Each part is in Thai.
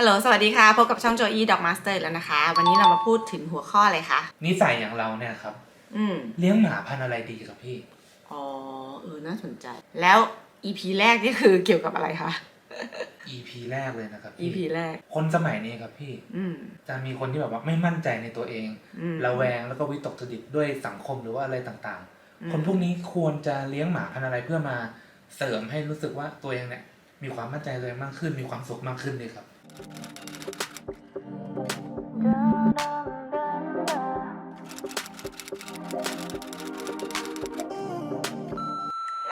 ฮัลโหล สวัสดีค่ะ พบกับช่องโจอี้ดอกมาสเตอร์แล้วนะคะ วันนี้เรามาพูดถึงหัวข้ออะไรคะ นิสัยอย่างเราเนี่ยครับ อืม เลี้ยงหมาพันธุ์อะไรดีครับพี่ อ๋อ เออ น่าสนใจ แล้ว EP แรกนี่คือเกี่ยวกับอะไรคะ EP แรกเลยนะครับพี่ EP แรก คนสมัยนี้ครับพี่ อืม จะมีคนที่แบบว่าไม่มั่นใจในตัวเอง อืมระแวงแล้วก็วิตกจริตด้วยสังคมหรือว่าอะไรต่างอืมๆ คนพวกนี้ควรจะเลี้ยงหมาพันธุ์อะไรเพื่อมาเสริมให้รู้สึกว่าตัวเองเนี่ยมีความมั่นใจในตัวเองมากขึ้น มีความสุขมากขึ้นเลยครับ เร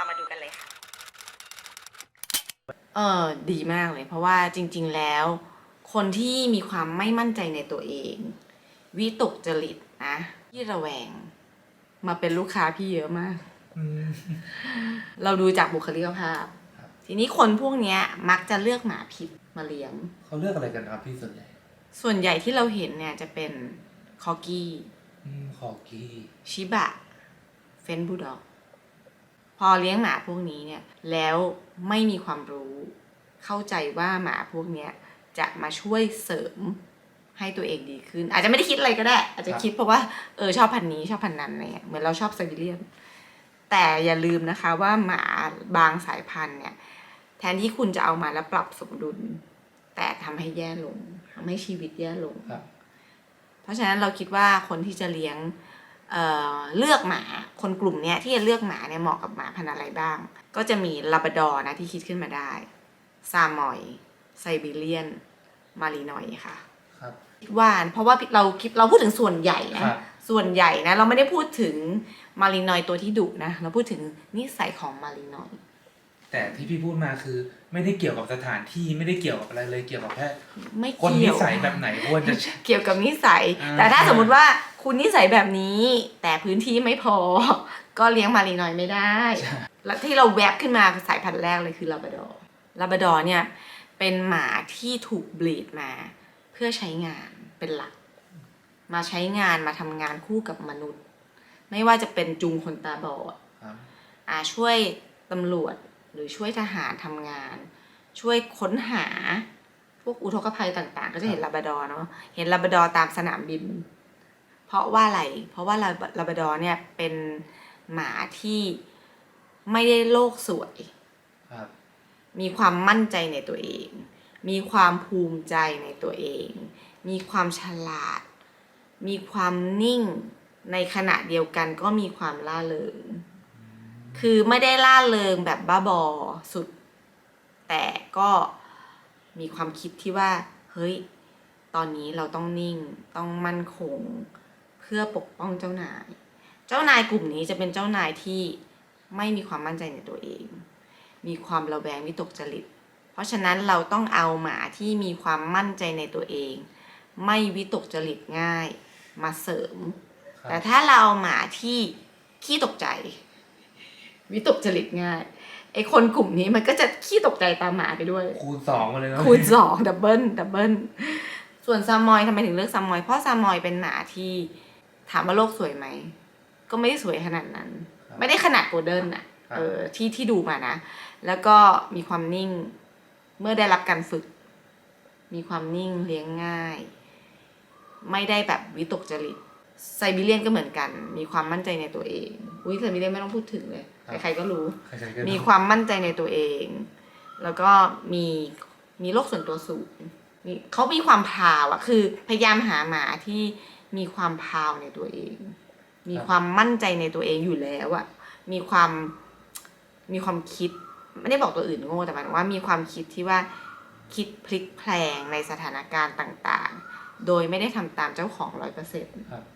ามาดูกันเลยค่ะ เออดีมากเลย เพราะว่าจริง ๆ แล้ว คนที่มีความไม่มั่นใจในตัวเอง วิตกจริตนะที่ระแวง มาเป็นลูกค้าพี่เยอะมากอืมเราดูจากบุคลิกภาพครับทีนี้คนพวกเนี้ยมักจะเลือกหมาพิษ มาเลี้ยง เขาเลือกอะไรกันครับพี่ส่วนใหญ่ส่วนใหญ่ที่เราเห็นเนี่ยจะเป็นคอกี้อืมคอกี้ชิบะเฟนบูลด็อก พอเลี้ยงหมาพวกนี้เนี่ย แล้วไม่มีความรู้ เข้าใจว่าหมาพวกเนี้ยจะมาช่วยเสริมให้ตัวเองดีขึ้น อาจจะไม่ได้คิดอะไรก็ได้ อาจจะคิดเพราะว่าเออชอบพันธุ์นี้ชอบพันธุ์นั้นอะไรเงี้ยเหมือนเราชอบไซบีเรียน แต่อย่าลืมนะคะว่าหมาบางสายพันธุ์เนี่ย แทนที่คุณจะเอามาแล้วปรับสมดุล แต่ทำให้แย่ลงทำให้ชีวิตแย่ลงครับเพราะฉะนั้นเราคิดว่าคนที่จะเลี้ยงเอ่อเลือกหมา คนกลุ่มเนี้ยที่จะเลือกหมาเนี่ยเหมาะกับหมาพันธุ์อะไรบ้าง ก็จะมีลาบราดอร์นะที่คิดขึ้นมาได้ ซามอย ไซบีเรียน มารีนอยค่ะครับคิดว่าเพราะว่าเราคิดเราพูดถึงส่วนใหญ่นะครับส่วนใหญ่นะเราไม่ได้พูดถึงมารีนอยตัวที่ดุนะ เราพูดถึงนิสัยของมารีนอย แต่ที่พี่พูดมาคือ ไม่ได้เกี่ยวกับสถานที่ไม่ได้เกี่ยวกับอะไรเลยเกี่ยวกับแค่ไม่คนเกี่นิยวสัยแบบไหนควรจะ เกี่ยวกับนิสัย อ่า แต่ถ้าสมมุติว่าคุณนิสัยแบบนี้ แต่พื้นที่ไม่พอ ก็เลี้ยงมารีนอยไม่ได้ แล้วที่เราแวบขึ้นมาสายพันธุ์แรกเลยคือลาบราดอร์ลาบราดอร์เนี่ย เป็นหมาที่ถูกบลีดมา เพื่อใช้งานเป็นหลัก มาใช้งานมาทำงานคู่กับมนุษย์ ไม่ว่าจะเป็นจูงคนตาบอด ครับอาช่วยตำรวจ หรือช่วยทหารทำงาน ช่วยค้นหาพวกอุทกภัยต่างๆ ก็จะเห็นลาบราดอร์เนาะเห็นลาบราดอร์ตามสนามบิน เพราะว่าอะไร เพราะว่าลาลาบราดอร์เนี่ยเป็นหมาที่ไม่ได้โลกสวยครับมีความมั่นใจในตัวเอง มีความภูมิใจในตัวเอง มีความฉลาด มีความนิ่ง ในขณะเดียวกันก็มีความล่าเริง คือไม่ได้ล่าเริงแบบบ้าบอสุด แต่ก็มีความคิดที่ว่า เฮ้ย ตอนนี้เราต้องนิ่งต้องมั่นคง เพื่อปกป้องเจ้านาย เจ้านายกลุ่มนี้จะเป็นเจ้านายที่ไม่มีความมั่นใจในตัวเอง มีความระแวงวิตกจริต เพราะฉะนั้นเราต้องเอาหมาที่มีความมั่นใจในตัวเอง ไม่วิตกจริตง่ายมาเสริมครับแต่ถ้าเราเอาหมาที่ขี้ตกใจ วิตกจริตง่ายไอคนกลุ่มนี้มันก็จะขี้ตกใจตามหมาไปด้วย คูณสองมาเลยนะคูณสองดับเบิลดับเบิลส่วนซามอยทำไมถึงเลือกซามอย เพราะซามอยเป็นหมาที่ถามว่าโลกสวยไหม ก็ไม่ได้สวยขนาดนั้นครับไม่ได้ขนาดโกลเด้นอะครับเออที่ที่ดูมานะ แล้วก็มีความนิ่งเมื่อได้รับการฝึก มีความนิ่งเลี้ยงง่าย ไม่ได้แบบวิตกจริต ไซบีเรียนก็เหมือนกัน มีความมั่นใจในตัวเอง อุ้ยไซบีเรียนไม่ต้องพูดถึงเลย ใครๆก็รู้ ใครๆก็รู้มีความมั่นใจในตัวเอง แล้วก็มีมีโลกส่วนตัวสูงมีเขามีความพราวอะคือพยายามหาหมาที่มีความพราวในตัวเอง มีความมั่นใจในตัวเองอยู่แล้วอะมีความมีความคิด ไม่ได้บอกตัวอื่นโง่แต่หมายถึงว่ามีความคิดที่ว่าคิดพลิกแพลงในสถานการณ์ต่างๆ โดยไม่ได้ทำตามเจ้าของร้อยเปอร์เซ็นต์ ครับแบบ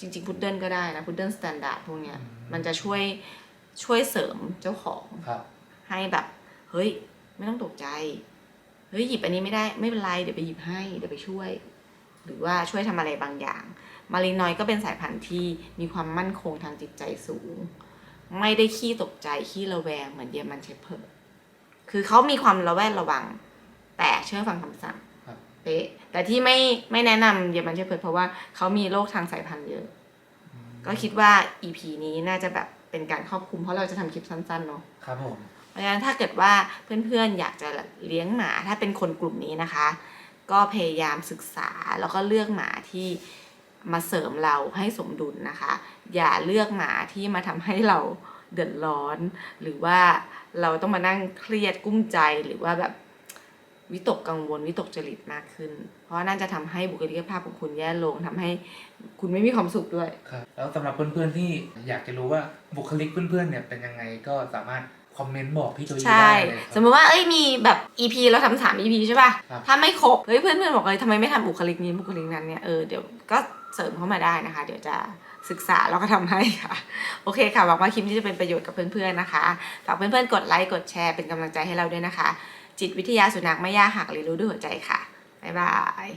จริงๆพุดเดิ้ลก็ได้นะพุดเดิ้ลสแตนดาร์ดพวกเนี้ยอืมมันจะช่วยช่วยเสริมเจ้าของ ครับ ให้แบบ เฮ้ย ไม่ต้องตกใจ เฮ้ยหยิบอันนี้ไม่ได้ไม่เป็นไรเดี๋ยวไปหยิบให้เดี๋ยวไปช่วย หรือว่าช่วยทำอะไรบางอย่าง มารีนอยก็เป็นสายพันธุ์ที่มีความมั่นคงทางจิตใจสูง ไม่ได้ขี้ตกใจขี้ระแวงเหมือนเยอรมันเชพเพิร์ดคือเขามีความระแวดระวัง แต่เชื่อฟังคำสั่งครับ เป๊ะ แต่ที่ไม่ไม่แนะนำเยอรมันเชพเพิร์ดเพราะว่าเขามีโรคทางสายพันธุ์เยอะ ก็คิดว่า EP นี้น่าจะแบบเป็นการครอบคลุมเพราะเราจะทำคลิปสั้นๆเนาะครับผม เพราะฉะนั้นถ้าเกิดว่าเพื่อนๆอยากจะเลี้ยงหมาถ้าเป็นคนกลุ่มนี้นะคะ ก็พยายามศึกษาแล้วก็เลือกหมาที่มาเสริมเราให้สมดุลนะคะ อย่าเลือกหมาที่มาทำให้เราเดือดร้อน หรือว่าเราต้องมานั่งเครียดกุ้มใจหรือว่าแบบ วิตกกังวลวิตกจริตมากขึ้น เพราะนั่นจะทำให้บุคลิกภาพของคุณแย่ลงทำให้คุณไม่มีความสุขด้วยครับแล้วสำหรับเพื่อนๆที่อยากจะรู้ว่าบุคลิกเพื่อนๆเนี่ยเป็นยังไงก็สามารถคอมเมนต์บอกพี่โจยี่ใช่ได้เลยคสรัมบมติว่าเอ้ยมีแบบ EP เราทำสาม EP ใช่ป่ะครับถ้าไม่ครบเฮ้ยเพื่อนๆบอกเลยทำไมไม่ทำบุคลิกนี้บุคลิกนั้นเนี่ยเออเดี๋ยวก็เสริมเข้ามาได้นะคะ เดี๋ยวจะศึกษาแล้วก็ทำให้ค่ะ โอเคค่ะหวังว่าคลิปนี้จะเป็นประโยชน์กับเพื่อนๆนะคะฝากเพื่อนๆกดไลค์กดแชร์เป็นกำลังใจให้เราด้วยนะคะ จิตวิทยาสุนัขไม่ยากหักเรียนรู้ด้วยหัวใจค่ะ บ๊ายบาย